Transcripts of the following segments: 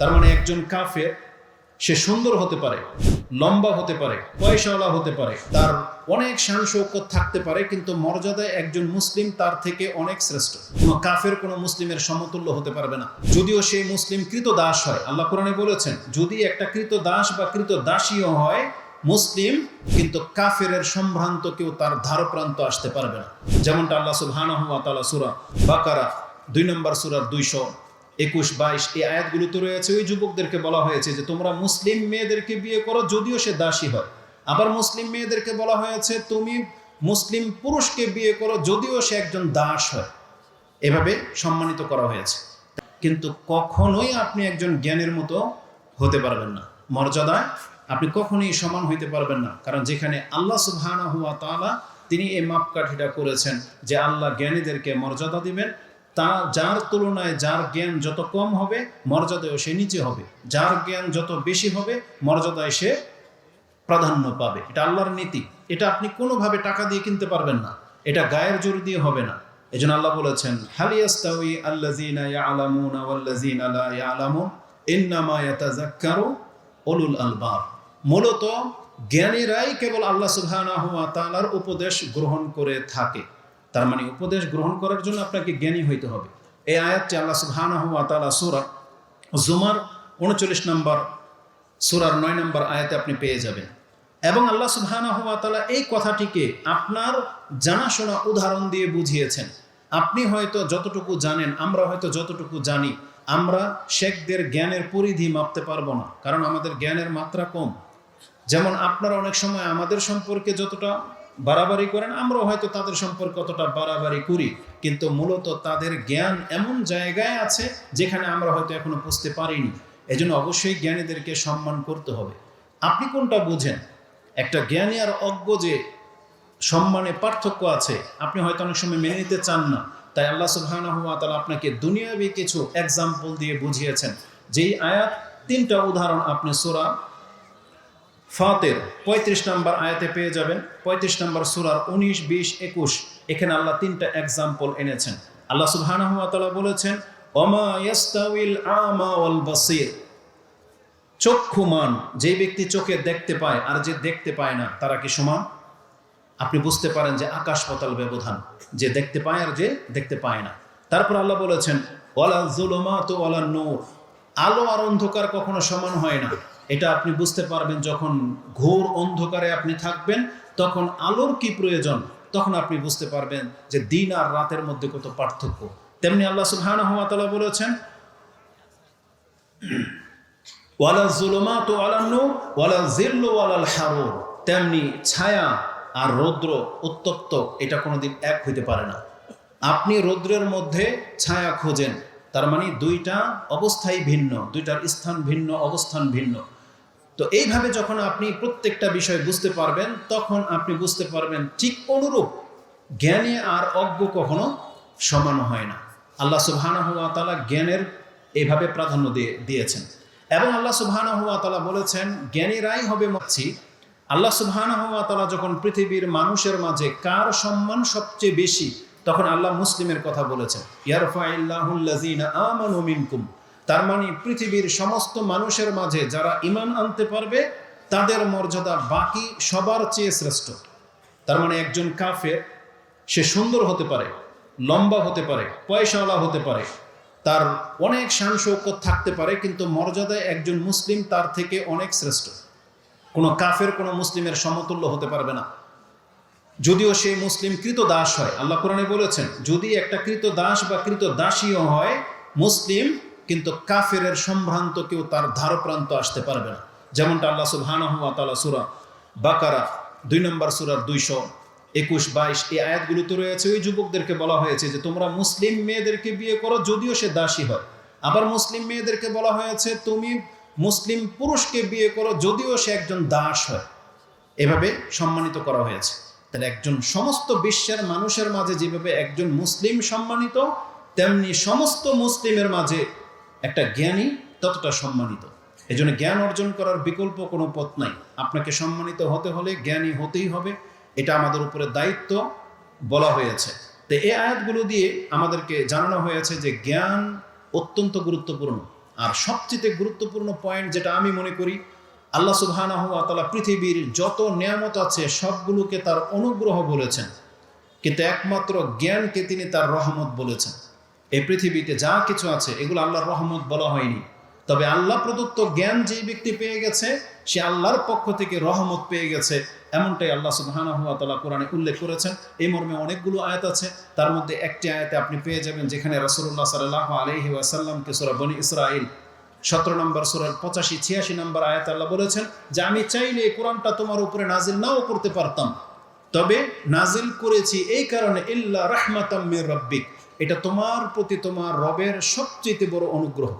তার মানে একজন কাফের, সে সুন্দর হতে পারে, লম্বা হতে পারে, পয়সাওয়ালা হতে পারে, তার অনেক শান শৌকত থাকতে পারে, কিন্তু মর্যাদায় একজন মুসলিম তার থেকে অনেক শ্রেষ্ঠ। কোনো কাফের কোনো মুসলিমের সমতুল্য হতে পারবে না। যদিও সেই মুসলিম কৃত দাস হয়, আল্লাহ কোরআনে বলেছেন, যদি একটা কৃত দাস বা কৃত দাসীও হয় মুসলিম, কিন্তু কাফেরের সম্ভ্রান্ত কেউ তার ধারপ্রান্ত আসতে পারবে না। যেমনটা আল্লাহ সুবহানাহু ওয়া তাআলা সূরা বাকারা, দুই নম্বর সূরার দুইশো একুশ বাইশ এই আয়াতগুলোতে রয়েছে, ওই যুবকদেরকে বলা হয়েছে যে তোমরা মুসলিম মেয়েদেরকে বিয়ে করো যদিও সে দাসী হয়। আবার মুসলিম মেয়েদেরকে বলা হয়েছে, তুমি মুসলিম পুরুষকে বিয়ে করো যদিও সে একজন দাস হয়। এভাবে সম্মানিত করা হয়েছে। কিন্তু কখনোই আপনি একজন জ্ঞানের মতো হতে পারবেন না। মর্যাদায় আপনি কখনোই সমান হইতে পারবেন না। কারণ যেখানে আল্লাহ সুবহানাহু ওয়া তাআলা তিনি এই মাপকাঠিটা করেছেন যে আল্লাহ জ্ঞানীদেরকে মর্যাদা দিবেন তা যার তুলনায় যার জ্ঞান যত কম হবে, মর্যাদায় সে নিচে হবে। যার জ্ঞান যত বেশি হবে, মর্যাদায় সে প্রাধান্য পাবে। এটা আল্লাহর নীতি। এটা আপনি কোনোভাবে টাকা দিয়ে কিনতে পারবেন না। এটা গায়ের জোর দিয়ে হবে না। এই জন্য আল্লাহ বলেছেন হালিয়াস্তাউই আল্লাযীনা ইয়ালামুনা ওয়াল্লাযীনা লা ইয়ালামুন, ইন্নামা ইয়াতাযাক্কারু উলুল আলবাব। মূলত জ্ঞানীরাই কেবল আল্লাহ সুবহানাহু ওয়া তাআলার উপদেশ গ্রহণ করে থাকে। তার মানে উপদেশ গ্রহণ করার জন্য আপনাকে জ্ঞানী হইতে হবে। এই আয়াতটি আল্লাহ সুবহানাহু ওয়া তাআলা সূরা জুমার উনচল্লিশ নম্বর, সূরার নয় নম্বর আয়াতে আপনি পেয়ে যাবেন। এবং আল্লাহ সুবহানাহু ওয়া এই কথাটিকে আপনার জানাশোনা উদাহরণ দিয়ে বুঝিয়েছেন। আপনি হয়তো যতটুকু জানেন, আমরা হয়তো যতটুকু জানি, আমরা শেখদের জ্ঞানের পরিধি মাপতে পারব না, কারণ আমাদের জ্ঞানের মাত্রা কম। যেমন আপনারা অনেক সময় আমাদের সম্পর্কে যতটা বাড়াবাড়ি করেন, আমরাও হয়তো তাদের সম্পর্কে অতটা বাড়াবাড়ি করি, কিন্তু মূলত তাদের জ্ঞান এমন জায়গায় আছে যেখানে আমরা হয়তো এখনও বুঝতে পারিনি। এজন্য অবশ্যই জ্ঞানীদেরকে সম্মান করতে হবে। আপনি কোনটা বুঝেন? একটা জ্ঞানী আর অজ্ঞ যে সম্মানে পার্থক্য আছে, আপনি হয়তো অনেক সময় মেনে নিতে চান না। তাই আল্লাহ সুবহানাহু ওয়া তাআলা আপনাকে দুনিয়াবি কিছু এক্সাম্পল দিয়ে বুঝিয়েছেন। যেই আয়াত তিনটা উদাহরণ আপনি সূরা ফাতের পঁয়ত্রিশ নম্বর আয়াতে পেয়ে যাবেন। পঁয়ত্রিশ নম্বর সুরার উনিশ, বিশ, একুশ। এখানে আল্লাহ তিনটা এক্সাম্পল এনেছেন। আল্লাহ ওয়া বলেছেন চক্ষুমান যে ব্যক্তি চোখে দেখতে পায় আর যে দেখতে পায় না, তারা কি সমান? আপনি বুঝতে পারেন যে আকাশ পাতাল ব্যবধান, যে দেখতে পায় আর যে দেখতে পায় না। তারপর আল্লাহ বলেছেন, ওয়ালা তো ওয়ালা নূর। আলো আর অন্ধকার কখনো সমান হয় না। এটা আপনি বুঝতে পারবেন যখন ঘোর অন্ধকারে আপনি থাকবেন, তখন আলোর কি প্রয়োজন? তখন আপনি বুঝতে পারবেন যে দিন আর রাতের মধ্যে কত পার্থক্য। তেমনি আল্লাহ সুবহানাহু ওয়া বলেছেন, ওয়ালা জুলুমাত ওয়ালা ওয়ালা জিল্লু ওয়ালাল হারুর। তেমনি ছায়া আর রৌদ্র উত্তপ্ত, এটা কোনোদিন এক হইতে পারে না। আপনি রৌদ্রের মধ্যে ছায়া খোঁজেন, তার মানে দুইটা অবস্থাই ভিন্ন, দুইটার স্থান ভিন্ন, অবস্থান ভিন্ন। তো এইভাবে যখন আপনি প্রত্যেকটা বিষয় বুঝতে পারবেন, তখন আপনি বুঝতে পারবেন ঠিক অনুরূপ জ্ঞানে আর অজ্ঞ কখনো সমান হয় না। আল্লাহ তাআলা জ্ঞানের এইভাবে প্রাধান্য দিয়ে দিয়েছেন। এবং আল্লাহ তাআলা বলেছেন, জ্ঞানীরাই হবে মাছি আল্লাহ তাআলা যখন পৃথিবীর মানুষের মাঝে কার সম্মান সবচেয়ে বেশি, তখন আল্লাহ মুসলিমের কথা বলেছেন ইয়ারফাইল্লাহুল্লাযীনা আমানু মিনকুম। তার মানে পৃথিবীর সমস্ত মানুষের মাঝে যারা ঈমান আনতে পারবে, তাদের মর্যাদা বাকি সবার চেয়ে শ্রেষ্ঠ। তার মানে একজন কাফের, সে সুন্দর হতে পারে, লম্বা হতে পারে, পয়সাওয়ালা হতে পারে, তার অনেক শান শৌকত থাকতে পারে, কিন্তু মর্যাদায় একজন মুসলিম তার থেকে অনেক শ্রেষ্ঠ। কোনো কাফের কোনো মুসলিমের সমতুল্য হতে পারবে না। যদিও সেই মুসলিম কৃত দাস হয়, আল্লাহ কোরআনে বলেছেন, যদি একটা কৃত দাস বা কৃত দাসীও হয়, মুসলিম কিন্তু কাফেরের সম্ভ্রান্ত কেউ তার ধারপ্রান্ত আসতে পারবে না। যেমনটা আল্লাহ সুবহানাহু ওয়া তাআলা সূরা বাকারা দুই নম্বর সূরার দুইশো একুশ বাইশ এই আয়াতগুলোতে রয়েছে। ওই যুবকদেরকে বলা হয়েছে যে, তোমরা মুসলিম মেয়েদেরকে বিয়ে করো যদিও সে দাসী হয়। আবার মুসলিম মেয়েদেরকে বলা হয়েছে, তুমি মুসলিম পুরুষকে বিয়ে করো যদিও সে একজন দাস হয়। এভাবে সম্মানিত করা হয়েছে। তাহলে একজন সমস্ত বিশ্বের মানুষের মাঝে যেভাবে একজন মুসলিম সম্মানিত, তেমনি সমস্ত মুসলিমের মাঝে একটা জ্ঞানী ততটা সম্মানিত। এই জন্য জ্ঞান অর্জন করার বিকল্প কোনো পথ নাই। আপনাকে সম্মানিত হতে হলে জ্ঞানী হতেই হবে। এটা আমাদের উপরে দায়িত্ব বলা হয়েছে। তো এই আয়াতগুলো দিয়ে আমাদেরকে জানানো হয়েছে যে জ্ঞান অত্যন্ত গুরুত্বপূর্ণ। আর সবচেয়ে গুরুত্বপূর্ণ পয়েন্ট যেটা আমি মনে করি, আল্লাহ সুবহানাহু ওয়া তাআলা পৃথিবীর যত নিয়ামত আছে, সবগুলোকে তার অনুগ্রহ বলেছেন। কিন্তু একমাত্র জ্ঞানকে তিনি তার রহমত বলেছেন। পৃথিবীতে যা কিছু আছে, এগুলো আল্লাহর রহমত বলা হয়নি। তবে আল্লাহ প্রদত্ত জ্ঞান যেই ব্যক্তি পেয়ে গেছে, সে আল্লাহর পক্ষ থেকে রহমত পেয়ে গেছে। এমনটাই আল্লাহ কোরআনে উল্লেখ করেছেন। এই মর্মে অনেকগুলো আয়াত আছে। তার মধ্যে একটি আয়াতে আপনি পেয়ে যাবেন, যেখানে রাসূলুল্লাহ সাল্লাল্লাহু আলাইহি ওয়াসাল্লামকে সূরা বনি ইসরাইল সতেরো নম্বর সুরার পঁচাশি, ছিয়াশি নম্বর আয়াত আল্লাহ বলেছেন যে, আমি চাইলে এই কোরআনটা তোমার উপরে নাজিল নাও করতে পারতাম। তবে নাজিল করেছি এই কারণে, ইল্লা রাহমাতাম মির রাব্বিক। এটা তোমার প্রতি তোমার রবের সবচেয়ে বড় অনুগ্রহ।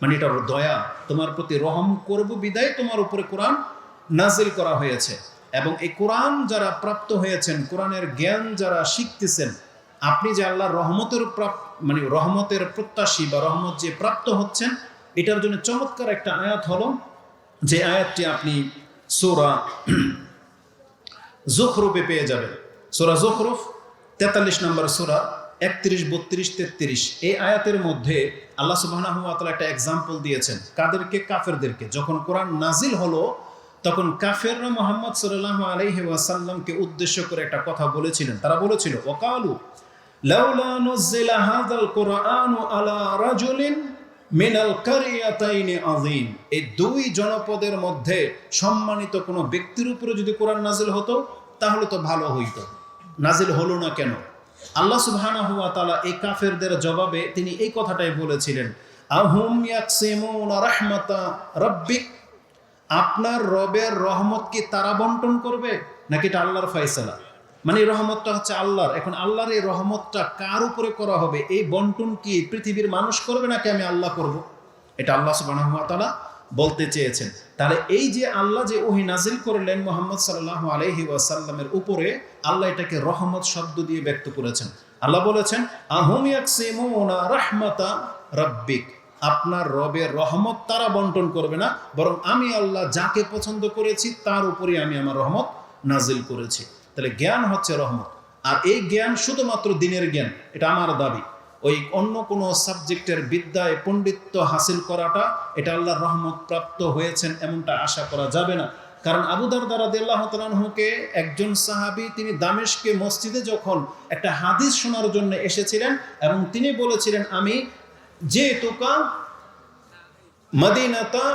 মানে এটা দয়া। তোমার প্রতি রহম করব, বিদায় তোমার উপরে কোরআন নাজিল করা হয়েছে। এবং এই কোরআন যারা প্রাপ্ত হয়েছেন, কোরআনের জ্ঞান যারা শিখতেছেন, আপনি যে আল্লাহর রহমতের মানে রহমতের প্রত্যাশী বা রহমত যে প্রাপ্ত হচ্ছেন, এটার জন্য চমৎকার একটা আয়াত হলো, যে আয়াতটি আপনি সোরা জোখরুপে পেয়ে যাবেন। সোরা জোখরুফ তেতাল্লিশ নম্বর সোরা একত্রিশ, বত্রিশ, তেত্রিশ। এই আয়াতের মধ্যে আল্লাহ সুবাহ একটা এক্সাম্পল দিয়েছেন। কাদেরকে? কাফেরদেরকে। যখন কোরআন নাজিল হলো, তখন কাফেররা মোহাম্মদ সাল্লাহ আলহি ওয়াসাল্লামকে উদ্দেশ্য করে একটা কথা বলেছিলেন। তারা বলেছিল ওকালু হাযাল কুরআনু আলা মিনাল এই দুই জনপদের মধ্যে সম্মানিত কোনো ব্যক্তির উপরে যদি কোরআন নাজিল হতো, তাহলে তো ভালো হইতো। নাজিল হলো না কেন? আল্লাহ সুবহানাহু ওয়া তাআলা এই কাফেরদের জবাবে তিনি এই কথাটাই বলেছিলেন, আহুম রাহমাতা আপনার রবের রহমত কি তারা বন্টন করবে নাকি এটা আল্লাহর ফয়সালা? মানে এই রহমতটা হচ্ছে আল্লাহর। এখন আল্লাহর এই রহমতটা কার উপরে করা হবে? এই বন্টন কি পৃথিবীর মানুষ করবে নাকি আমি আল্লাহ করব? এটা আল্লাহ সুবহানাহু ওয়া তাআলা বলতে চেয়েছেন। তাহলে এই যে আল্লাহ যে ওহি নাজিল করলেন মোহাম্মদ সাল্লাহ আলহি ওয়াসাল্লামের উপরে আল্লাহ এটাকে রহমত শব্দ দিয়ে ব্যক্ত করেছেন। আল্লাহ বলেছেন রাহমাতা রাব্বিক। আপনার রবের রহমত তারা বন্টন করবে না, বরং আমি আল্লাহ যাকে পছন্দ করেছি, তার উপরে আমি আমার রহমত নাজিল করেছি। তাহলে জ্ঞান হচ্ছে রহমত। আর এই জ্ঞান শুধুমাত্র দিনের জ্ঞান, এটা আমার দাবি। ওই অন্য কোনো সাবজেক্টের বিদ্যায় পণ্ডিত্য হাসিল করাটা, এটা আল্লাহর রহমত প্রাপ্ত হয়েছেন, এমনটা আশা করা যাবে না। কারণ আবুদার দ্বারা দিল্লাহ তালাহুকে একজন সাহাবি, তিনি দামেশকে মসজিদে যখন একটা হাদিস শোনার জন্য এসেছিলেন এবং তিনি বলেছিলেন, আমি যে তোকা মদিনাতা,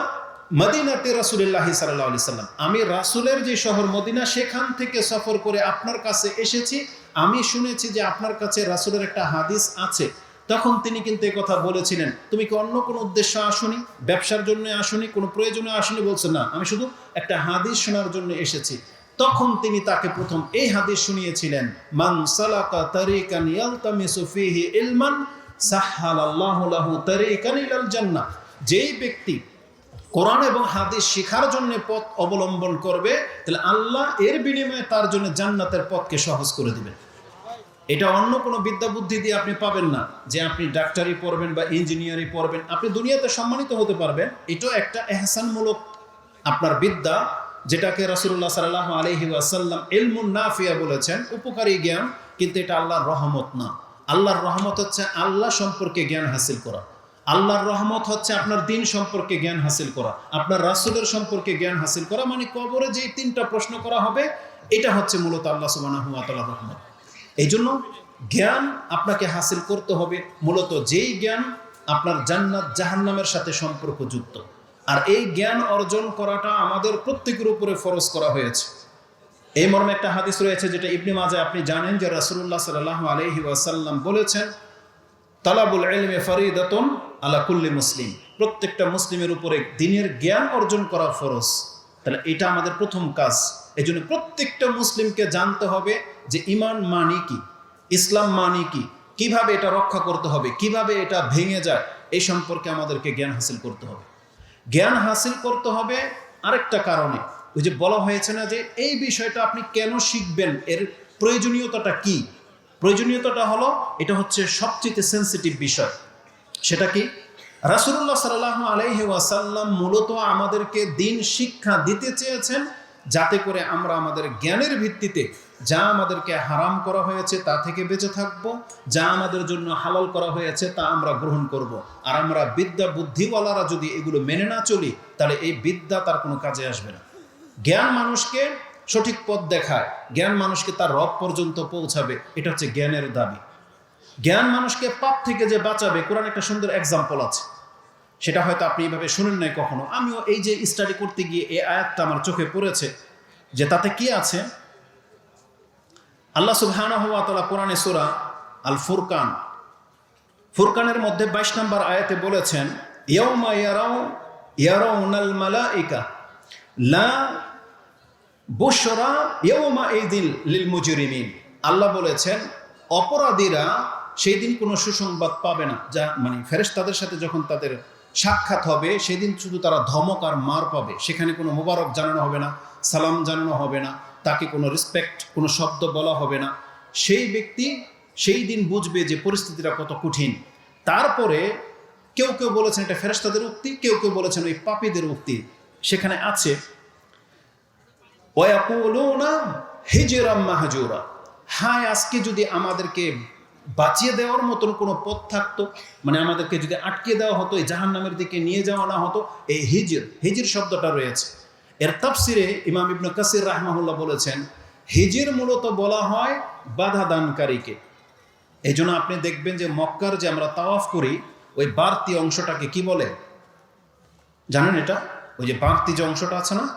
মদিনাতে রাসুলিল্লাহ সাল্লাহ সাল্লাম। আমি রাসুলের যে শহর মদিনা, সেখান থেকে সফর করে আপনার কাছে এসেছি। আমি শুনেছি যে আপনার কাছে রাসুলের একটা হাদিস আছে। তখন তিনি কিন্তু এই কথা বলেছিলেন, তুমি কি অন্য কোনো উদ্দেশ্য আসনি? ব্যবসার জন্য আসনি? কোনো প্রয়োজনে আসনি? বলছেন না, আমি শুধু একটা হাদিস শোনার জন্য এসেছি। তখন তিনি তাকে প্রথম এই হাদিস শুনিয়েছিলেন, মান সালাকা তারিকান ইয়ালতামিসু ফিহি ইলমান সাহহালাল্লাহু লাহু তারিকান ইলাল জান্নাহ। যেই ব্যক্তি কোরআন এবং হাদিস শেখার জন্য পথ অবলম্বন করবে, তাহলে আল্লাহ এর বিনিময়ে তার জন্য জান্নাতের পথকে সহজ করে দিবেন। এটা অন্য কোনো বিদ্যা বুদ্ধি দিয়ে আপনি পাবেন না যে আপনি ডাক্তারি পড়বেন বা ইঞ্জিনিয়ারিং পড়বেন। আপনি দুনিয়াতে সম্মানিত হতে পারবেন। এটাও একটা এহসানমূলক আপনার বিদ্যা, যেটাকে রাসুল্লাহ সাল্লাহ আলহি আসাল্লাম এলমুন নাফিয়া বলেছেন, উপকারী জ্ঞান, কিন্তু এটা আল্লাহর রহমত না। আল্লাহর রহমত হচ্ছে আল্লাহ সম্পর্কে জ্ঞান হাসিল করা। আল্লাহর রহমত হচ্ছে আপনার দিন সম্পর্কে জ্ঞান হাসিল করা। আপনার রাসুলের সম্পর্কে জ্ঞান হাসিল করা। মানে কবরে যেই তিনটা প্রশ্ন করা হবে, এটা হচ্ছে মূলত আল্লাহ সুবাহ রহমত। এই জন্য জ্ঞান আপনাকে হাসিল করতে হবে। মূলত যেই জ্ঞান আপনার জান্নাত জাহান্নামের সাথে সম্পর্কযুক্ত। আর এই জ্ঞান অর্জন করাটা আমাদের প্রত্যেকের উপরে ফরজ করা হয়েছে। এই মর্মে একটা হাদিস রয়েছে যেটা ইবনি মাজে আপনি জানেন যে রাসুল্লাহ সাল্লাহ আলহি ওয়াসাল্লাম বলেছেন, তালাবুল এলমে ফরিদাতন আলা কুল্লি মুসলিম। প্রত্যেকটা মুসলিমের উপরে দিনের জ্ঞান অর্জন করা ফরজ। তাহলে এটা আমাদের প্রথম কাজ। এই জন্য প্রত্যেকটা মুসলিমকে জানতে হবে যে ইমান মানি কি, ইসলাম মানি কি, কীভাবে এটা রক্ষা করতে হবে, কীভাবে এটা ভেঙে যায়, এই সম্পর্কে আমাদেরকে জ্ঞান হাসিল করতে হবে। জ্ঞান হাসিল করতে হবে আরেকটা কারণে, ওই যে বলা হয়েছে না যে এই বিষয়টা আপনি কেন শিখবেন, এর প্রয়োজনীয়তাটা কি? প্রয়োজনীয়তাটা হলো, এটা হচ্ছে সবচেয়ে সেন্সিটিভ বিষয়। সেটা কি? রাসুল্লাহ সাল্লাহ আলহি ওয়াসাল্লাম মূলত আমাদেরকে দিন শিক্ষা দিতে চেয়েছেন যাতে করে আমরা আমাদের জ্ঞানের ভিত্তিতে যা আমাদেরকে হারাম করা হয়েছে তা থেকে বেঁচে থাকব, যা আমাদের জন্য হালাল করা হয়েছে তা আমরা গ্রহণ করব। আর আমরা বিদ্যা বুদ্ধিওয়ালারা যদি এগুলো মেনে না চলি, তাহলে এই বিদ্যা তার কোনো কাজে আসবে না। জ্ঞান মানুষকে সঠিক পথ দেখায়, জ্ঞান মানুষকে তার রব পর্যন্ত পৌঁছাবে, এটা হচ্ছে জ্ঞানের দাবি। জ্ঞান মানুষকে পাপ থেকে যে বাঁচাবে, কোরআন একটা সুন্দর এক্সাম্পল আছে। সেটা হয়তো আপনি এইভাবে শুনেন নাই কখনো। আমিও এই যে স্টাডি করতে গিয়ে এই আয়াতটা আমার চোখে পড়েছে যে তাতে কি আছে? আল্লাহ তাআলা কোরআনে সূরা আল ফুরকান ফুরকানের মধ্যে 22 নম্বর আয়াতে বলেছেন মুজরিমিন আল্লাহ বলেছেন, অপরাধীরা সেই দিন কোনো সুসংবাদ পাবে না। যা মানে ফেরেস তাদের সাথে যখন তাদের সাক্ষাৎ হবে, সেদিন শুধু তারা ধমক আর মার পাবে। সেখানে কোনো মোবারক জানানো হবে না, সালাম জানানো হবে না, তাকে কোনো রেসপেক্ট কোনো শব্দ বলা হবে না। সেই ব্যক্তি সেই দিন বুঝবে যে পরিস্থিতিটা কত কঠিন। তারপরে কেউ কেউ বলেছেন এটা ফেরেশতাদের উক্তি, কেউ কেউ বলেছেন ওই পাপীদের উক্তি। সেখানে আছে, ওয়াকুলুনা হিজরাম মাহজুরা। হায়, আজকে যদি আমাদেরকে বাঁচিয়ে দেওয়ার মতন কোনো পথ থাকতো? মানে আমাদেরকে যদি আটকে দেওয়া হতো, এই জাহান নামের দিকে নিয়ে যাওয়া না হতো, এই হিজির হিজির শব্দটা রয়েছে। এর তাফসিরে ইমাম ইবনু কাসির রাহমাহুল্লাহ বলেছেন, হিজির মূলত বলা হয় বাধা দানকারীকে। এই জন্য আপনি দেখবেন যে মক্কার যে আমরা তাওয়াফ করি, ওই বাড়তি অংশটাকে কি বলে? জানেন এটা? ওই যে বাড়তি যে অংশটা আছে না,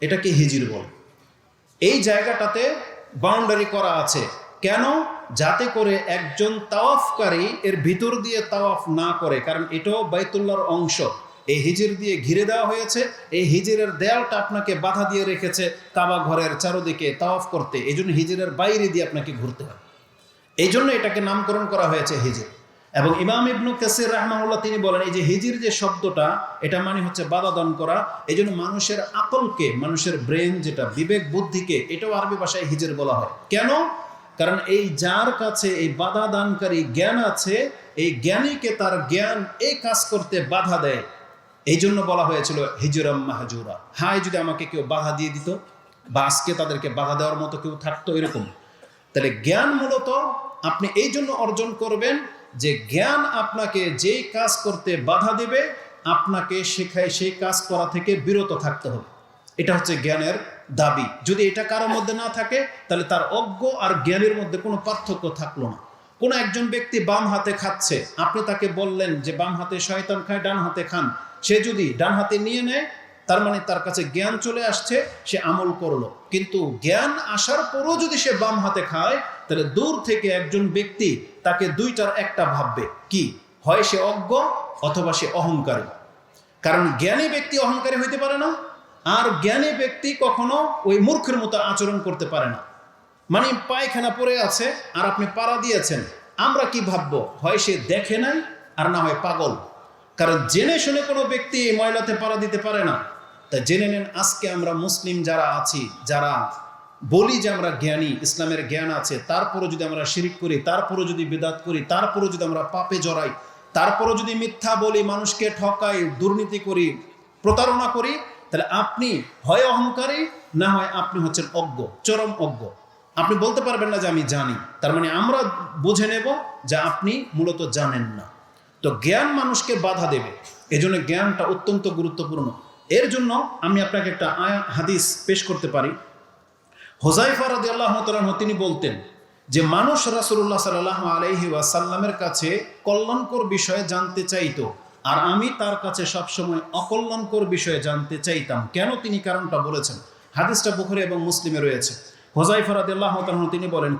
এটাকে হিজির বলে। এই জায়গাটাতে বাউন্ডারি করা আছে। কেন? যাতে করে একজন তাওয়াফকারী এর ভিতর দিয়ে তাওয়াফ না করে, কারণ এটাও বাইতুল্লাহর অংশ। এই হিজির দিয়ে ঘিরে দেওয়া হয়েছে, এই হিজিরের দেয়ালটা আপনাকে বাধা দিয়ে রেখেছে কাবা ঘরের চারোদিকে তাওয়াফ করতে। এই জন্য হিজিরের বাইরে দিয়ে আপনাকে ঘুরতে হয় এই জন্য এটাকে নামকরণ করা হয়েছে হিজির। এবং ইমাম ইবনু কাসির রাহমাহুল্লাহ তিনি বলেন, এই যে হিজির যে শব্দটা, এটা মানে হচ্ছে বাধা দান করা। এই জন্য মানুষের আকলকে, মানুষের ব্রেন যেটা, বিবেক বুদ্ধিকে, এটাও আরবি ভাষায় হিজির বলা হয়। কেন? কারণ এই যার কাছে এই বাধা দানকারী জ্ঞান আছে, এই জ্ঞানীকে তার জ্ঞান এই কাজ করতে বাধা দেয়। এই জন্য বলা হয়েছিল, হিজুরাম মাহাজুরা। হায়, যদি আমাকে কেউ বাধা দিয়ে দিত, বা আজকে তাদেরকে বাধা দেওয়ার মতো কেউ থাকতো এরকম। তাহলে জ্ঞান মূলত আপনি এই জন্য অর্জন করবেন যে জ্ঞান আপনাকে যেই কাজ করতে বাধা দেবে, আপনাকে শেখায় সেই কাজ করা থেকে বিরত থাকতে হবে। এটা হচ্ছে জ্ঞানের দাবি। যদি এটা কারোর মধ্যে না থাকে, তাহলে তার অজ্ঞ আর জ্ঞানের মধ্যে কোনো পার্থক্য থাকল না। কোনো একজন ব্যক্তি বাম হাতে খাচ্ছে, আপনি তাকে বললেন যে বাম হাতে শয়তান খায়, ডান হাতে খান। সে যদি ডান হাতে নিয়ে নেয়, তার মানে তার কাছে জ্ঞান চলে আসছে, সে আমল করল। কিন্তু জ্ঞান আসার পরও যদি সে বাম হাতে খায়, তাহলে দূর থেকে একজন ব্যক্তি তাকে দুইটার একটা ভাববে। কি? হয় সে অজ্ঞ অথবা সে অহংকারী। কারণ জ্ঞানী ব্যক্তি অহংকারী হইতে পারে না আর জ্ঞানী ব্যক্তি কখনো ওই মূর্খের মতো আচরণ করতে পারে না। মানে পায়খানা পড়ে আছে আর আপনি পাড়া দিয়েছেন। আমরা কি ভাববো? হয় সে দেখে নাই আর না হয় পাগল। কারণ জেনে শুনে কোনো ব্যক্তি ময়লাতে পাড়া দিতে পারে না। তা জেনে নেন আজকে আমরা মুসলিম যারা আছি, যারা বলি যে আমরা জ্ঞানী, ইসলামের জ্ঞান আছে, তারপরও যদি আমরা শিরিক করি, তারপরও যদি বেদাত করি, তারপরও যদি আমরা পাপে জড়াই, তারপরও যদি মিথ্যা বলি, মানুষকে ঠকাই, দুর্নীতি করি, প্রতারণা করি তাহলে আপনি হয় অহংকারী, না হয় আপনি হচ্ছেন অজ্ঞ, চরম অজ্ঞ। আপনি বলতে পারবেন না যে আমি জানি, তার মানে আমরা বুঝে নেব যে আপনি মূলত জানেন না। তো জ্ঞান মানুষকে বাধা দেবে, এজন্য জ্ঞানটা অত্যন্ত গুরুত্বপূর্ণ। এর জন্য আমি আপনাকে একটা হাদিস পেশ করতে পারি। হোজাইফা রাদি আল্লাহ তিনি বলতেন যে, মানুষ রাসুল্লাহ সাল্লাহ আলহি ওয়াসাল্লামের কাছে কল্যাণকর বিষয়ে জানতে চাইতো আর আমি তার কাছে সবসময় অকল্যাণকর বিষয়ে জানতে চাইতাম। কেন তিনি কারণটা বলেছেন? হাদিসটা বুখরে এবং মুসলিমে রয়েছে। হোজাইফা রাদিয়াল্লাহু তিনি বলেন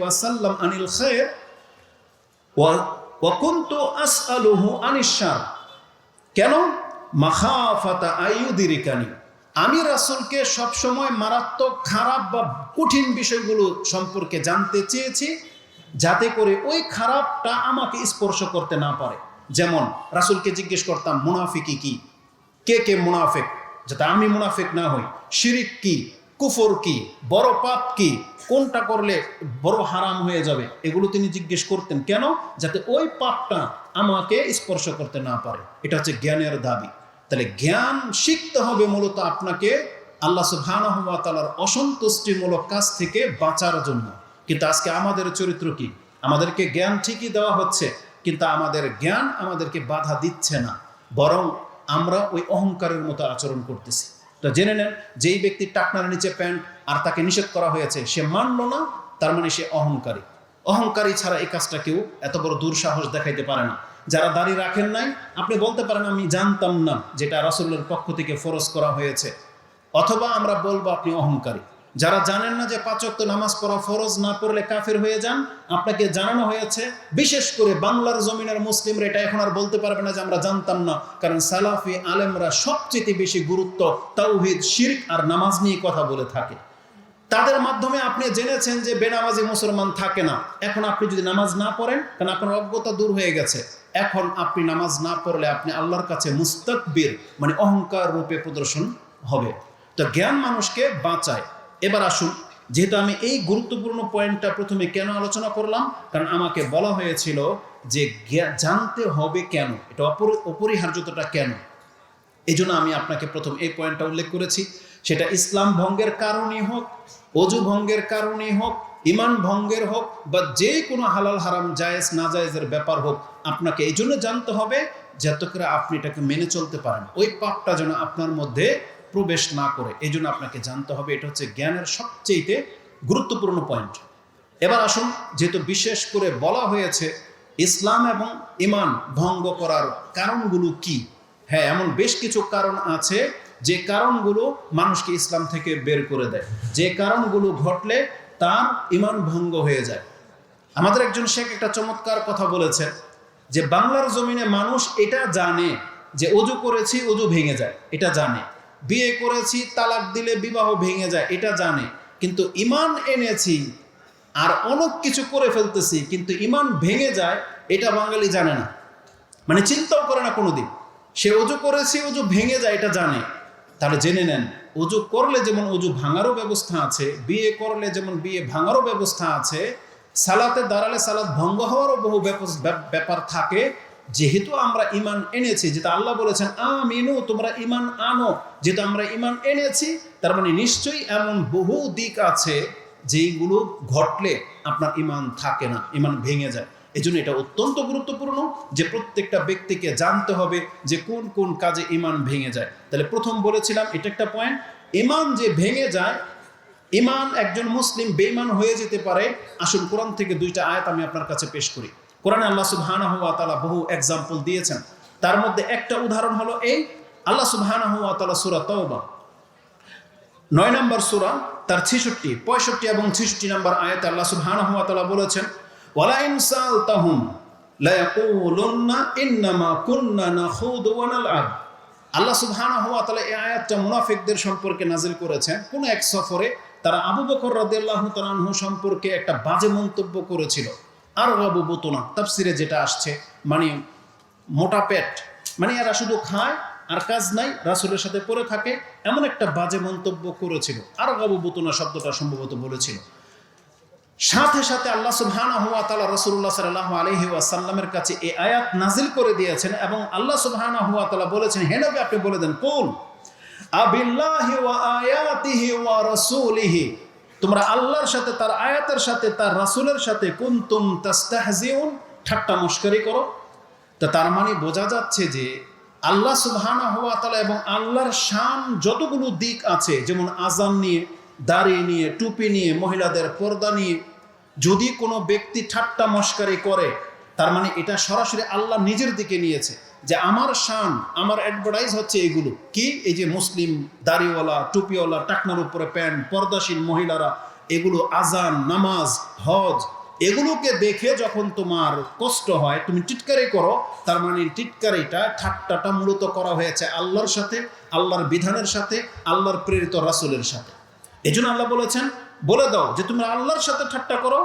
ওয়াসাল্লাম আনিল কেন? মাখাফাতা আইয়ুদিরিকানি। আমি রাসূলকে সবসময় মারাত্মক খারাপ বা কঠিন বিষয়গুলো সম্পর্কে জানতে চেয়েছি। যাতে করে ওই খারাপটা আমাকে স্পর্শ করতে না পারে। যেমন রাসুলকে জিজ্ঞেস করতাম, মুনাফিকি কি? কে কে মুনাফেক? যাতে আমি মুনাফেক না হই। শিরিক কি? কুফর কি? বড় পাপ কি? কোনটা করলে বড় হারাম হয়ে যাবে? এগুলো তিনি জিজ্ঞেস করতেন। কেন? যাতে ওই পাপটা আমাকে স্পর্শ করতে না পারে। এটা হচ্ছে জ্ঞানের দাবি। তাহলে জ্ঞান শিখতে হবে মূলত আপনাকে আল্লাহ সুবহানাহু ওয়া অসন্তুষ্টিমূলক কাজ থেকে বাঁচার জন্য। কিন্তু আজকে আমাদের চরিত্র কি? আমাদেরকে জ্ঞান ঠিকই দেওয়া হচ্ছে, কিন্তু আমাদের জ্ঞান আমাদেরকে বাধা দিচ্ছে না। বরং আমরা ওই অহংকারের মতো আচরণ করতেছি। তো জেনে নেন, যেই ব্যক্তি টাকনার নিচে প্যান্ট আর তাকে নিষেধ করা হয়েছে, সে মানলো না, তার মানে সে অহংকারী। অহংকারী ছাড়া এই কাজটা কেউ এত বড় দুঃসাহস দেখাইতে পারে না। যারা দাড়ি রাখেন নাই, আপনি বলতে পারেন, আমি জানতাম না যেটা রাসুল্লের পক্ষ থেকে ফরজ করা হয়েছে। অথবা আমরা বলব, আপনি অহংকারী। যারা জানেন না যে পাঁচক তো নামাজ পড়া ফরজ না পড়লে কাফের হয়ে যান, আপনাকে জানানো হয়েছে, বিশেষ করে বাংলার জমিনের মুসলিমরা এটা এখন আর বলতে পারবে না যে আমরা জানতাম না, কারণ সালাফি আলেমরা সবচেয়ে বেশি গুরুত্ব তাওহিদ, শিরক আর নামাজ নিয়ে কথা বলে থাকে। তাদের মাধ্যমে আপনি জেনেছেন যে বেনামাজি মুসলমান থাকে না। এখন আপনি যদি নামাজ না পড়েন, কারণ আপনার অজ্ঞতা দূর হয়ে গেছে। এখন আপনি নামাজ না পড়লে আপনি আল্লাহর কাছে মুস্তাকবির মানে অহংকার রূপে প্রদর্শন হবে। তো জ্ঞান মানুষকে বাঁচায়। এবার আসুন, যেহেতু আমি এই গুরুত্বপূর্ণ পয়েন্টটা প্রথমে কেন আলোচনা করলাম, কারণ আমাকে বলা হয়েছিল যে জানতে হবে কেন, এটা অপরি- অপরিহার্যতাটা কেন? এই জন্য আমি আপনাকে প্রথম এই পয়েন্টটা উল্লেখ করেছি। সেটা ইসলাম ভঙ্গের কারণেই হোক, অজু ভঙ্গের কারণেই হোক ইমান ভঙ্গের হোক, বা যে কোনো হালাল, হারাম, জায়েজ, না জায়েজের ব্যাপার হোক, আপনাকে এই জন্য জানতে হবে যাতে করে আপনি এটাকে মেনে চলতে পারেন। ওই পাপটা যেন আপনার মধ্যে প্রবেশ না করে এই জন্য আপনাকে জানতে হবে, এটা হচ্ছে জ্ঞানের সবচেয়ে গুরুত্বপূর্ণ পয়েন্ট এবার আসুন, যেহেতু বিশেষ করে বলা হয়েছে ইসলাম এবং ইমান ভঙ্গ করার কারণগুলো কি? হ্যাঁ এমন বেশ কিছু কারণ আছে, যে কারণগুলো মানুষকে ইসলাম থেকে বের করে দেয়। যে কারণগুলো ঘটলে তার ইমান ভঙ্গ হয়ে যায়। আমাদের একজন শেখ একটা চমৎকার কথা বলেছে যে বাংলার জমিনে মানুষ এটা জানে, যে অজু করেছি, অজু ভেঙে যায়, এটা জানে। বিয়ে করেছি, তালাক দিলে বিবাহ ভেঙে যায়, এটা জানে। কিন্তু ইমান এনেছি আর অনেক কিছু করে ফেলতেছি, কিন্তু ইমান ভেঙে যায়, এটা বাঙালি জানে না। মানে চিন্তাও করে না কোনোদিন। সে অজু করেছে, অজু ভেঙে যায়, এটা জানে। তাহলে জেনে নেন, অজু করলে যেমন অজু ভাঙারও ব্যবস্থা আছে, বিয়ে করলে যেমন বিয়ে ভাঙারও ব্যবস্থা আছে, সালাতে দাঁড়ালে সালাত ভঙ্গ হওয়ারও বহু ব্যাপার থাকে যেহেতু আমরা ইমান এনেছি যেটা আল্লাহ বলেছেন, আমিনু, তোমরা ইমান আনো। যেহেতু আমরা ইমান এনেছি, তার মানে নিশ্চয়ই এমন বহু দিক আছে যেইগুলো ঘটলে আপনার ইমান থাকে না ইমান ভেঙে যায়। এই জন্য এটা অত্যন্ত গুরুত্বপূর্ণ যে প্রত্যেকটা ব্যক্তিকে জানতে হবে যে কোন কোন কাজে ইমান ভেঙে যায়। তাহলে প্রথম বলেছিলাম, এটা একটা পয়েন্ট ইমান যে ভেঙে যায় ইমান একজন মুসলিম বেঈমান হয়ে যেতে পারে। আসুন কোরআন থেকে দুইটা আয়াত আমি আপনার কাছে পেশ করি। কোরআনে আল্লাহ সুবহানাহু ওয়া তাআলা বহু এক্সাম্পল দিয়েছেন। তার মধ্যে একটা উদাহরণ হলো এই আল্লাহ সুবহানাহু ওয়া তাআলা সূরা তাওবা। নয় নম্বর সূরা, তার ছেষট্টি, পঁয়ষট্টি এবং ছেষট্টি নম্বর আয়াতে আল্লাহ সুবহানাহু ওয়া তাআলা বলেছেন, ওয়ালা ইন সালতাহুম লা ইয়াকুলুন্না ইন্নামা কুন্না নাখুদু ওয়া নালআব। আল্লাহ সুবহানাহু ওয়া তাআলা এই আয়াতটা মুনাফিকদের সম্পর্কে নাজিল করেছেন। কোন এক সফরে তারা আবু বকর রাদিয়াল্লাহু তাআলা সম্পর্কে একটা বাজে মন্তব্য করেছিল। আর আবু বুতুনা, তাফসিরে যেটা আসছে মানে মোটা পেট মানে এরা শুধু খায় আর কাজ নাই, রাসুলের সাথে পড়ে থাকে, এমন একটা বাজে মন্তব্য করেছিল। আর আবু বুতুনা শব্দটা সম্ভবত বলেছিল। সাথে সাথে আল্লাহ সুবহানাহু ওয়া তাআলা রাসূলুল্লাহ সাল্লাল্লাহু আলাইহি ওয়াসাল্লামের কাছে এই আয়াত নাজিল করে দিয়েছেন এবং আল্লাহ সুবহানাহু ওয়া তাআলা বলেছেন, হে নবী, আপনি বলে দেন, কুল, আবিল্লাহি ওয়া আয়াতিহি ওয়া রাসূলিহি তোমরা আল্লাহর সাথে, তার আয়াতের সাথে, তার রাসূলের সাথে কুনতুম তাস্তাহজিউন, ঠাট্টা মশকরি করো। তা তার মানে বোঝা যাচ্ছে যে আল্লাহ সুবহানাহু ওয়া তাআলা এবং আল্লাহর শান যতগুলো দিক আছে, যেমন আজান নিয়ে, দাড়ি নিয়ে, টুপি নিয়ে, মহিলাদের পর্দা নিয়ে, যদি কোনো ব্যক্তি ঠাট্টা মস্কারি করে, তার মানে এটা সরাসরি আল্লাহ নিজের দিকে নিয়েছে। যে আমার শান, আমার অ্যাডভার্টাইজ হচ্ছে এগুলো। কি? এই যে মুসলিম, দাড়িওয়ালা, টুপিওয়ালা, টাকনার উপরে প্যান্ট পর্দাসীন মহিলারা, এগুলো আজান, নামাজ, হজ, এগুলোকে দেখে যখন তোমার কষ্ট হয়, তুমি টিটকারি করো, তার মানে টিটকারিটা ঠাট্টাটা মূলত করা হয়েছে আল্লাহর সাথে, আল্লাহর বিধানের সাথে, আল্লাহর প্রেরিত রাসূলের সাথে। এই জন্য আল্লাহ বলেছেন, বলে দাও যে তুমি আল্লাহর সাথে ঠাট্টা করো।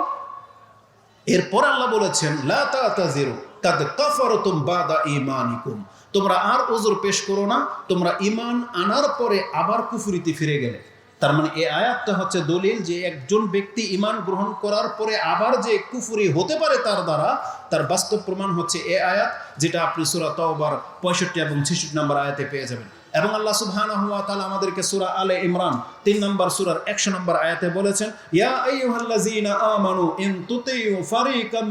এরপর আল্লাহ বলেছেন, লা তাতাজিরু কাদ কাফারতুম বাদা ঈমানিকুম। তোমরা আর ওজর পেশ করো না, তোমরা ঈমান আনার পরে আবার কুফরিতে ফিরে গেলে। তার মানে এই আয়াতটা হচ্ছে দলিল যে একজন ব্যক্তি ঈমান গ্রহণ করার পরে আবার যে কুফরি হতে পারে তার দ্বারা, তার বাস্তব প্রমাণ হচ্ছে এ আয়াত, যেটা আপনি সূরা তাওবার 65 এবং 66 নম্বর আয়াতে পেয়ে যাবেন। এবং আল্লাহ সুবহানাহু ওয়া তাআলা আমাদেরকে সূরা আলে ইমরান তিন নম্বর সূরার 100 নম্বর আয়াতে বলেছেন, ইয়া আইয়ুহাল্লাযীনা আমানু ইন তুতিউ ফারিকাম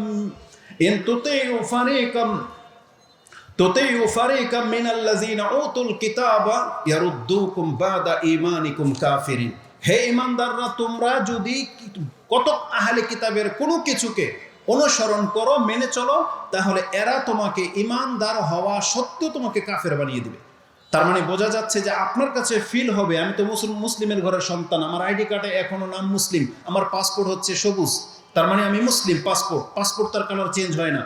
ইন তুতিউ ফারিকাম তুতিউ ফারিকাম মিনাল্লাযীনা উতুল কিতাবা ইয়ারুদ্দুকুম বাদা ঈমানিকুম কাফিরিন হে ইমানদাররা, তোমরা যদি কত আহলে কিতাবের কোনো কিছুকে অনুসরণ করো, মেনে চলো, তাহলে এরা তোমাকে ইমানদার হওয়া সত্ত্বেও তোমাকে কাফের বানিয়ে দিবে। তার মানে বোঝা যাচ্ছে যে আপনার কাছে ফিল হবে, আমি তো মুসলিম, মুসলিমের ঘরের সন্তান, আমার আইডি কার্ডে এখনও নাম মুসলিম, আমার পাসপোর্ট হচ্ছে সবুজ। তার মানে আমি মুসলিম পাসপোর্ট পাসপোর্ট তার কালার চেঞ্জ হয় না।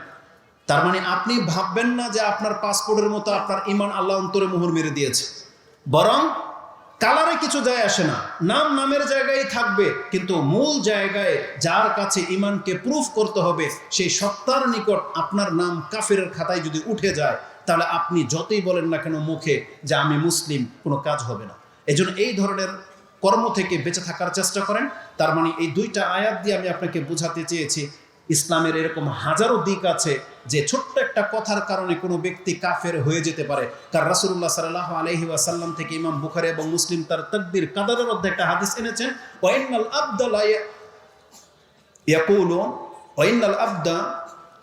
তার মানে আপনি ভাববেন না যে আপনার পাসপোর্টের মতো আপনার ইমান আল্লাহ অন্তরে মোহর মেরে দিয়েছে। বরং কালারে কিছু যায় আসে না। নাম নামের জায়গায় থাকবে, কিন্তু মূল জায়গায় যার কাছে ইমানকে প্রুফ করতে হবে, সেই সত্তার নিকট আপনার নাম কাফের খাতায় যদি উঠে যায়, তাহলে আপনি যতই বলেন না কেন মুখে যে আমি মুসলিম, কোনো কাজ হবে না। এজন্য এই ধরনের কর্ম থেকে বেঁচে থাকার চেষ্টা করেন। তার মানে এই দুইটা আয়াত দিয়ে আমি আপনাকে বোঝাতে চেয়েছি, ইসলামের এরকম হাজারো দিক আছে যে ছোট্ট একটা কথার কারণে কোনো ব্যক্তি কাফের হয়ে যেতে পারে। কার রাসুল্লাহ সাল্লাহ আলহি ওয়াসাল্লাম থেকে ইমাম বুখারি এবং মুসলিম তার তকদির কাদারের মধ্যে একটা হাদিস এনেছেন ওয়াইনাল আব্দাল্লাহ ওয়াইনাল আব্দা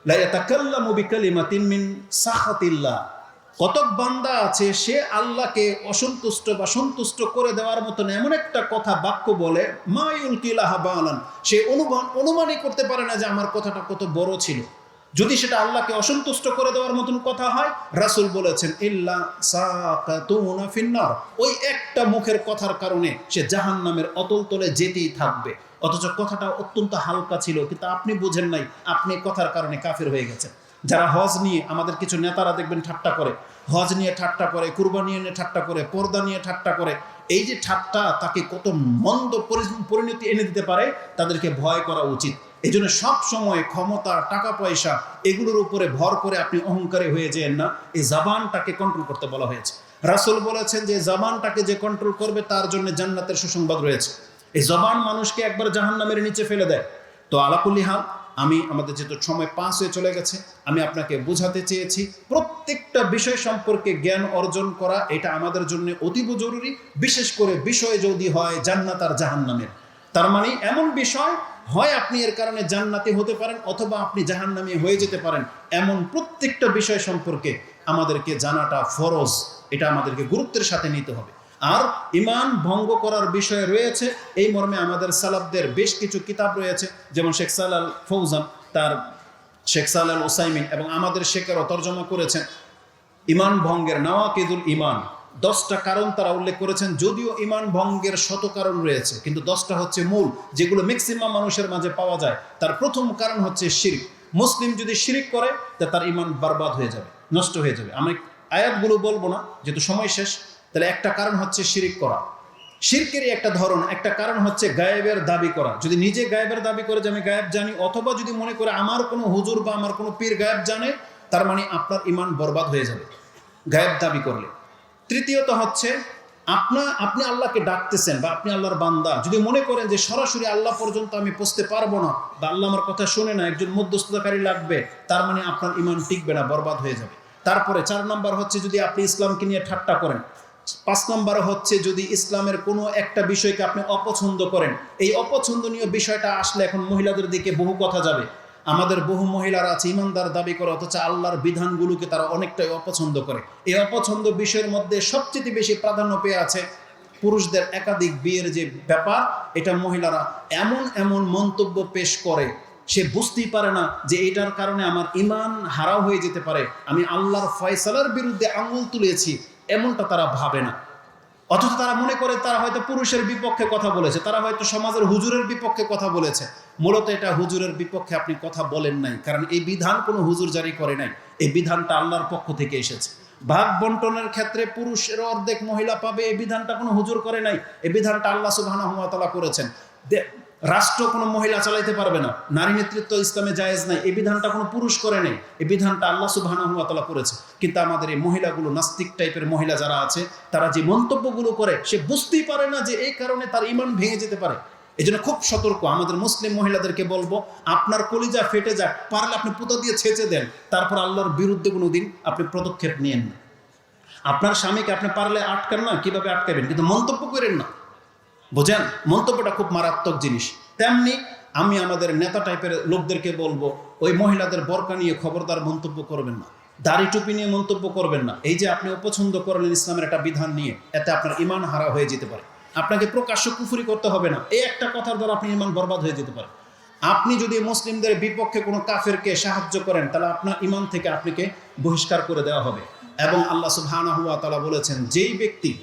লা ইয়াতাকাল্লামু বিকালিমাতিন মিন সাখাতিল্লাহ। কতক বান্দা আছে, সে আল্লাহকে অসন্তুষ্ট বা সন্তুষ্ট করে দেওয়ার মতন এমন একটা কথা বাক্য বলে মায়ুল কিলাহা বালান সে অনুমান, অনুমানই করতে পারে না যে আমার কথাটা কত বড় ছিল। যদি সেটা আল্লাহকে অসন্তুষ্ট করে দেওয়ার মতন কথা হয়, রাসুল বলেছেন, ইল্লা ফিন্নার ওই একটা মুখের কথার কারণে সে জাহান নামের অতল তলে যেতেই থাকবে। অথচ কথাটা অত্যন্ত হালকা ছিল, কিন্তু আপনি বুঝেন নাই, আপনি কথার কারণে কাফের হয়ে গেছেন। যারা হজ নিয়ে আমাদের কিছু নেতারা দেখবেন ঠাট্টা করে, হজ নিয়ে ঠাট্টা করে, কুরবানি নিয়ে ঠাট্টা করে, পর্দা নিয়ে ঠাট্টা করে, এই যে ঠাট্টা তাকে কত মন্দ পরিণতি এনে দিতে পারে তাদেরকে ভয় করা উচিত। এই জন্য সব সময় ক্ষমতা, টাকা পয়সা এগুলোর উপরে ভর করে আপনি অহংকারী হয়ে যেন না, এই জাবানটাকে কন্ট্রোল করতে বলা হয়েছে। রাসূল বলেছেন যে জাবানটাকে যে কন্ট্রোল করবে তার জন্য জান্নাতের সুসংবাদ রয়েছে। এই জবান মানুষকে একবার জাহান্নামের নিচে ফেলে দেয়। তো আলাকুল্লি হাল আমি আমাদের যেহেতু সময় পাস হয়ে চলে গেছে, আমি আপনাকে বোঝাতে চেয়েছি, প্রত্যেকটা বিষয় সম্পর্কে জ্ঞান অর্জন করা, এটা আমাদের জন্য অতীব জরুরি, বিশেষ করে বিষয় যদি হয় জান্নাত আর জাহান্নামের। তার মানে এমন বিষয় হয় আপনি এর কারণে জান্নাতি হতে পারেন অথবা আপনি জাহান্নামী হয়ে যেতে পারেন, এমন প্রত্যেকটা বিষয় সম্পর্কে আমাদেরকে জানাটা ফরজ, এটা আমাদেরকে গুরুত্বের সাথে নিতে হবে। আর ইমান ভঙ্গ করার বিষয়ে রয়েছে। এই মর্মে আমাদের সালাবদের বেশ কিছু কিতাব রয়েছে, যেমন শেখ সালাল ফৌজান, তার শেখ সালাল ওসাইমিন এবং আমাদের শেখেরও তর্জমা করেছেন, ইমান ভঙ্গের নওয়াকিদুল ইমান। দশটা কারণ তারা উল্লেখ করেছেন, যদিও ইমান ভঙ্গের শত কারণ রয়েছে, কিন্তু দশটা হচ্ছে মূল, যেগুলো ম্যাক্সিমাম মানুষের মাঝে পাওয়া যায়। তার প্রথম কারণ হচ্ছে শিরিক। মুসলিম যদি শিরিক করে, তা তার ইমান বরবাদ হয়ে যাবে, নষ্ট হয়ে যাবে। আমি আয়াতগুলো বলব না, যেহেতু সময় শেষ। তাহলে একটা কারণ হচ্ছে শিরিক করা। শিরকেরই একটা ধরন, একটা কারণ হচ্ছে গায়েবের দাবি করা। যদি নিজে গায়েবের দাবি করে যে আমি গায়েব জানি, অথবা যদি মনে করে আমার কোনো হুজুর বা আমার কোনো পীর গায়েব জানে, তার মানে আপনার ইমান বরবাদ হয়ে যাবে, গায়েব দাবি করলে। তৃতীয়ত হচ্ছে, আপনা, আপনি আল্লাহকে ডাকতেছেন বা আপনি আল্লাহর বান্দা, যদি মনে করেন যে সরাসরি আল্লাহ পর্যন্ত আমি পৌঁছতে পারব না, বা আল্লাহ আমার কথা শুনে না, একজন মধ্যস্থতাকারী লাগবে, তার মানে আপনার ইমান টিকবে না, বরবাদ হয়ে যাবে। তারপরে চার নম্বর হচ্ছে, যদি আপনি ইসলামকে নিয়ে ঠাট্টা করেন পাঁচ নম্বর হচ্ছে যদি ইসলামের কোনো একটা বিষয়কে আপনি অপছন্দ করেন, এই অপছন্দনীয় বিষয়টা আসলে এখন মহিলাদের দিকে বহু কথা যাবে। আমাদের বহু মহিলারা আছে, ইমানদার দাবি করে, অথচ আল্লাহর বিধানগুলোকে তারা অনেকটাই অপছন্দ করে। এই অপছন্দ বিষয়ের মধ্যে সবচেয়ে বেশি প্রাধান্য পেয়ে আছে পুরুষদের একাধিক বিয়ের যে ব্যাপার, এটা মহিলারা এমন এমন মন্তব্য পেশ করে, সে বুঝতেই পারে না যে এটার কারণে আমার ইমান হারাও হয়ে যেতে পারে। আমি আল্লাহর ফয়সালার বিরুদ্ধে আঙুল তুলেছি এমনটা তারা ভাবে না। অথচ তারা মনে করে তারা হয়তো পুরুষের বিপক্ষে কথা বলেছে, তারা হয়তো সমাজের হুজুরের বিপক্ষে কথা বলেছে। মূলত এটা হুজুরের বিপক্ষে আপনি কথা বলেন নাই, কারণ এই বিধান কোনো হুজুর জারি করে নাই। এই বিধানটা আল্লাহর পক্ষ থেকে এসেছে। ভাগ বন্টনের ক্ষেত্রে পুরুষের অর্ধেক মহিলা পাবে, এই বিধানটা কোনো হুজুর করে নাই। এই বিধানটা আল্লাহ তাআলা করেছেন। রাষ্ট্র কোনো মহিলা চালাইতে পারবে না। নারী নেতৃত্ব ইসলামে জায়েজ নাই। এই বিধানটা কোনো পুরুষ করে নেই। এই বিধানটা আল্লাহ তাআলা করেছে। কিন্তু আমাদের এই মহিলাগুলো, নাস্তিক টাইপের মহিলা যারা আছে, তারা যে মন্তব্যগুলো করে, সে বুঝতেই পারে না যে এই কারণে তার ইমান ভেঙে যেতে পারে। এই জন্য খুব সতর্ক। আমাদের মুসলিম মহিলাদেরকে বলব, আপনার কলিজা ফেটে যাক, পারলে আপনি পুতো দিয়ে ছেঁচে দেন। তারপর আল্লাহর বিরুদ্ধে কোনো দিন আপনি পদক্ষেপ নিয়েন না। আপনার স্বামীকে আপনি পারলে আটকান না, কীভাবে আটকাবেন? কিন্তু মন্তব্য করেন না। বোঝেন? মন্তব্যটা খুব মারাত্মক জিনিস। তেমনি আমি আমাদের নেতা টাইপের লোকদেরকে বলব, ওই মহিলাদের বরকা নিয়ে খবরদার মন্তব্য করবেন না। দাড়ি টুপি নিয়ে মন্তব্য করবেন না। এই যে আপনি অপছন্দ করলেন ইসলামের একটা বিধান নিয়ে, এতে আপনার ইমান হারা হয়ে যেতে পারে। আপনাকে প্রকাশ্য কুফুরি করতে হবে না। এই একটা কথার দ্বারা আপনি ইমান বরবাদ হয়ে যেতে পারে। আপনি যদি মুসলিমদের বিপক্ষে কোনো কাফেরকে সাহায্য করেন, তাহলে আপনার ইমান থেকে আপনাকে বহিষ্কার করে দেওয়া হবে। এবং আল্লাহ সুবহানাহু ওয়া তাআলা বলেছেন, যেই ব্যক্তি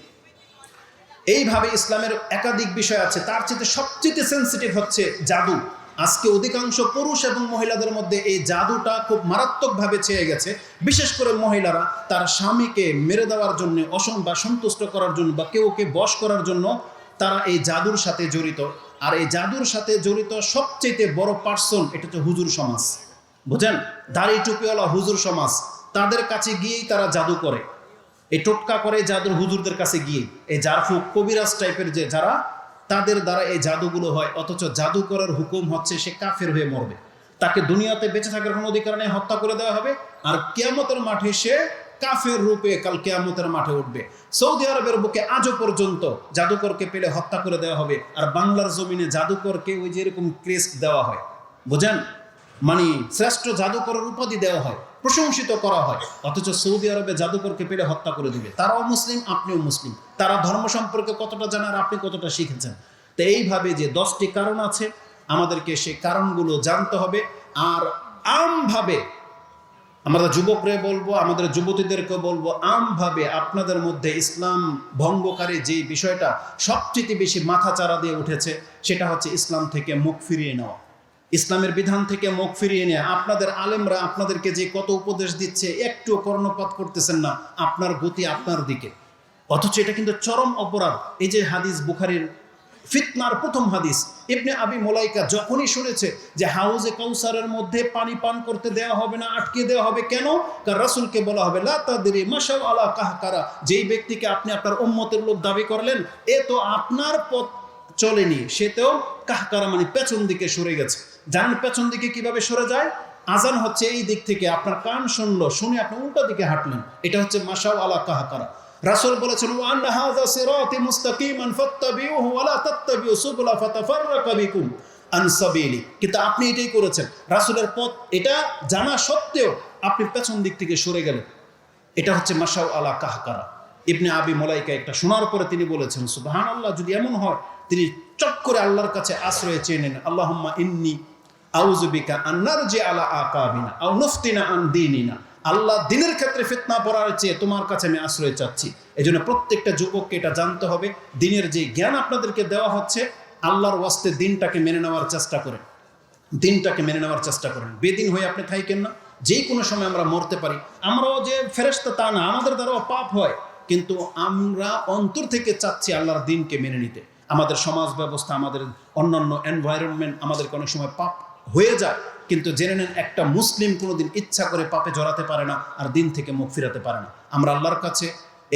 এইভাবে ইসলামের একাধিক বিষয় আছে, তার চেয়ে সবচেয়ে সেন্সিটিভ হচ্ছে জাদু। আজকে অধিকাংশ পুরুষ এবং মহিলাদের মধ্যে এই জাদুটা খুব মারাত্মকভাবে চেয়ে গেছে। বিশেষ করে মহিলারা তার স্বামীকে মেরে দেওয়ার জন্য অসম বা সন্তুষ্ট করার জন্য বা কেউকে বশ করার জন্য তারা এই জাদুর সাথে জড়িত। আর এই জাদুর সাথে জড়িত সবচেয়ে বড় পার্সন এটা হচ্ছে হুজুর সমাজ। বুঝেন? দাড়ি টুপিওয়ালা হুজুর সমাজ। তাদের কাছে গিয়েই তারা জাদু করে। এই টোটকা করে জাদুর হুজুরদের কাছে গিয়ে, এই জারফুক কবিরাজ টাইপের যে যারা, তাদের দ্বারা এই জাদুগুলো হয়, অথচ জাদু করার হুকুম হচ্ছে সে কাফের হয়ে মরবে। তাকে দুনিয়াতে বেঁচে থাকার কোনো অধিকার নেই, হত্যা করে দেওয়া হবে, আর কেয়ামতের মাঠে সে কাফের রূপে কাল কেয়ামতের মাঠে উঠবে। সৌদি আরবের বুকে আজও পর্যন্ত জাদুকরকে পেলে হত্যা করে দেওয়া হবে, আর বাংলার জমিনে জাদুকরকে ওই যে এরকম ক্রেস্ট দেওয়া হয়। বুঝেন? মানে শ্রেষ্ঠ জাদুকরের উপাধি দেওয়া হয়। প্রশংসিত করা হয়। অথচ সৌদি আরবে জাদুকরকে পেলে হত্যা করে দিবে। তারাও মুসলিম, আপনিও মুসলিম। তারা ধর্ম সম্পর্কে কতটা জানার আপনি কতটা শিখেছেন? তো এইভাবে যে দশটি কারণ আছে, আমাদেরকে সেই কারণগুলো জানতে হবে। আর আমভাবে আমরা যুবকরে বলব, আমাদের যুবতীদেরকে বলব, আমভাবে আপনাদের মধ্যে ইসলাম ভঙ্গকারী যে বিষয়টা সবচেয়ে বেশি মাথা চারা দিয়ে উঠেছে, সেটা হচ্ছে ইসলাম থেকে মুখ ফিরিয়ে নেওয়া। ইসলামের বিধান থেকে মুখ ফিরিয়ে নেওয়া আপনাদের আলেমরা আপনাদেরকে যে কত উপদেশ দিচ্ছে একটু কর্ণপাত করতেছেন না, আপনার গতি আপনার দিকে। অথচ এটা কিন্তু চরম অপরাধ। এই যে হাদিস বুখারির ফিতনার প্রথম হাদিস, ইবনে আবি মোলাইকা যখনই শুনেছে যে হাউজে কাউসারের মধ্যে পানি পান করতে দেওয়া হবে না, আটকে দেওয়া হবে কেন? কার রাসূলকে বলা হবে, লা তাদরি মাশাল আলা কাহকারা যেই ব্যক্তিকে আপনি আপনার উম্মতের লোক দাবি করলেন, এ তো আপনার পথ চলেনি, সে তো কাহকারা মানে পেছন দিকে সরে গেছে। জানেন পেছন দিকে কীভাবে সরে যায়? আজান হচ্ছে এই দিক থেকে। আপনার কান শুনলো, শুনে আপনি উল্টা দিকে হাঁটলেন। এটা হচ্ছে মাশাল আলা কাহকারা রাসূল বলেছেন, ওয়া আন্না হাযা সিরাতি মুস্তাকিমান তাত্তাবিউ সুবুলা ফাতাফাররাকা বিকুম আন সাবিলি। কিন্তু আপনি এটাই করেছেন। রাসূলের পথ, এটা জানা সত্ত্বেও আপনি পেছন দিক থেকে সরে গেলেন। এটা হচ্ছে মাশাউ আলা কাহকারা ইবনে আবি মোলাইকা একটা শোনার পরে তিনি বলেছেন, সুবহানাল্লাহ, যদি এমন হয়, তিনি চট করে আল্লাহর কাছে আশ্রয় চেয়ে নেন। আল্লাহুম্মা ইন্নী আউযুবিকা আন্নার আলা আকাবিনা আও নুফতিনা আন দীনিনা। আল্লাহ দিনের ক্ষেত্রে ফিতনা পড়ার চেয়ে তোমার কাছে আমি আশ্রয় চাচ্ছি। এই জন্য প্রত্যেকটা যুবককে এটা জানতে হবে, দিনের যে জ্ঞান আপনাদেরকে দেওয়া হচ্ছে, আল্লাহর ওয়াস্তে দিনটাকে মেনে নেওয়ার চেষ্টা করেন। দিনটাকে মেনে নেওয়ার চেষ্টা করেন। বেদিন হয়ে আপনি থাইকেন না। যে কোনো সময় আমরা মরতে পারি। আমরাও যে ফেরেস্তা তা না, আমাদের দ্বারাও পাপ হয়। কিন্তু আমরা অন্তর থেকে চাচ্ছি আল্লাহর দিনকে মেনে নিতে। আমাদের সমাজ ব্যবস্থা, আমাদের অন্যান্য এনভায়রনমেন্ট আমাদেরকে অনেক সময় পাপ হয়ে যায়, কিন্তু জেনে নেন একটা মুসলিম কোনোদিন ইচ্ছা করে পাপে জড়াতে পারে না আর দিন থেকে মুখ ফিরাতে পারে না। আমরা আল্লাহর কাছে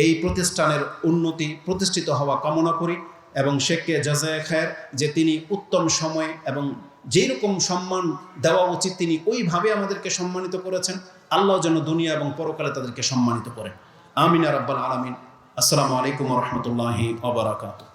এই প্রতিষ্ঠানের উন্নতি, প্রতিষ্ঠিত হওয়া কামনা করি এবং শেখকে জাজায় খায়ের যে তিনি উত্তম সময়ে এবং যেই রকম সম্মান দেওয়া উচিত তিনি ওইভাবে আমাদেরকে সম্মানিত করেছেন। আল্লাহ যেন দুনিয়া এবং পরকালে তাদেরকে সম্মানিত করেন। আমিনা রাব্বাল আলামিন। আসসালামু আলাইকুম রহমতুল্লাহি ওবরাকাতুহ